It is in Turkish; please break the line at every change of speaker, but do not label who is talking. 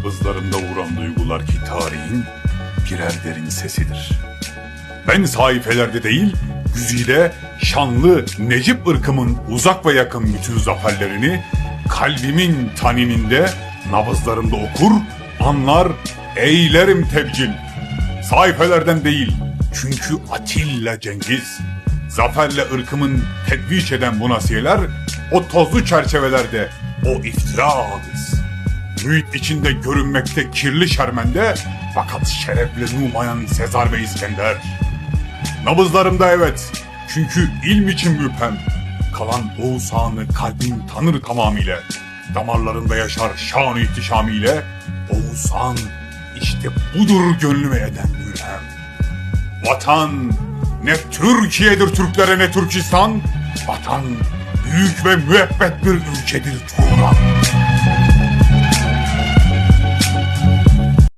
Nabızlarında vuran duygular ki tarihin birer derin sesidir. Ben sayfelerde değil, güzide, şanlı Necip ırkımın uzak ve yakın bütün zaferlerini kalbimin tanininde, nabızlarımda okur, anlar, eylerim tebcil. Sayfelerden değil, çünkü Atilla Cengiz, zaferle ırkımın tedviç eden bu nasiyeler, o tozlu çerçevelerde, o iftira ağız. Mühit içinde görünmekte kirli şermende, fakat şerefle numayan Sezar ve İskender. Nabızlarımda evet. Çünkü ilm için müphem. Kalan Oğuzhan'ı kalbim tanır tamamıyla. Damarlarında yaşar şan ihtişamiyle. Oğuzhan işte budur gönlüme eden mülhem. Vatan ne Türkiye'dir Türklere ne Türkistan. Vatan büyük ve müebbet bir ülkedir Turan.